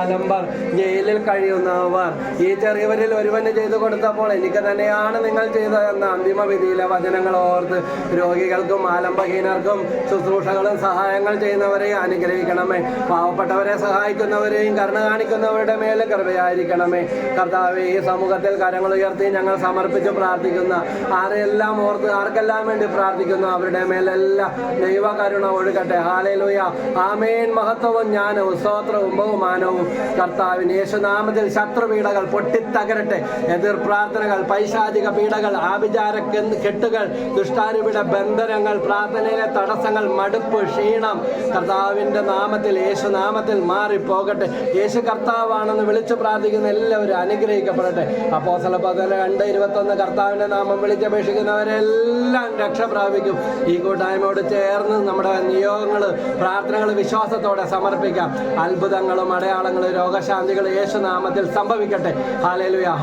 നിരാലംബർ ജയിലിൽ കഴിയുന്നവർ ഈ ചെറിയവരിൽ ഒരുവന് ചെയ്തു കൊടുത്തപ്പോൾ എനിക്ക് തന്നെയാണ് നിങ്ങൾ ചെയ്തതെന്ന അന്തിമ വിധിയിലെ വചനങ്ങൾ ഓർത്ത് രോഗികൾക്കും ആലംബഹീനർക്കും ശുശ്രൂഷകളും സഹായങ്ങൾ ചെയ്യുന്നവരെയും അനുഗ്രഹിക്കണമേ. പാവപ്പെട്ടവരെ സഹായിക്കുന്നവരെയും കരുണ കാണിക്കുന്നവരുടെ മേലെ കൃപയായിരിക്കണമേ. കർത്താവ് ഈ സമൂഹത്തിൽ കരങ്ങൾ ഉയർത്തി ഞങ്ങൾ സമർപ്പിച്ച് പ്രാർത്ഥിക്കുന്ന ആരെല്ലാം ഓർത്ത് ആർക്കെല്ലാം വേണ്ടി പ്രാർത്ഥിക്കുന്നു അവരുടെ മേലെല്ലാം ദൈവകരുണ ഒഴുകട്ടെ. ഹാലേലൂയ. ആമേൻ. മഹത്വവും ജ്ഞാനവും സ്തോത്രവും ബഹുമാനവും കർത്താവിന് യേശുനാമത്തിൽ ശത്രുപീഠകൾ പൊട്ടിത്തകരട്ടെ. എതിർ പ്രാർത്ഥനകൾ പൈശാചിക പീഡകൾ ആഭിചാര കെട്ടുകൾ ദുഷ്ടാനുപീഠ ബന്ധനങ്ങൾ പ്രാർത്ഥനയിലെ തടസ്സങ്ങൾ മടുപ്പ് ക്ഷീണം. കർത്താവിന്റെ നാമത്തിൽ യേശു മാറി പോകട്ടെ യേശു കർത്താവാണെന്ന് വിളിച്ചു പ്രാർത്ഥിക്കുന്ന എല്ലാവരും അനുഗ്രഹിക്കപ്പെടട്ടെ. അപ്പോൾ പതിന രണ്ട് ഇരുപത്തൊന്ന് കർത്താവിന്റെ നാമം വിളിച്ചപേക്ഷിക്കുന്നവരെല്ലാം രക്ഷ പ്രാപിക്കും. ഈ കൂട്ടായ്മയോട് ചേർന്ന് നമ്മുടെ നിയോഗങ്ങൾ പ്രാർത്ഥനകൾ വിശ്വാസത്തോടെ സമർപ്പിക്കാം. അത്ഭുതങ്ങളും അടയാളങ്ങളും രോഗശാന്തികളും യേശുനാമത്തിൽ സംഭവിക്കട്ടെ. ഹാലേലുയ.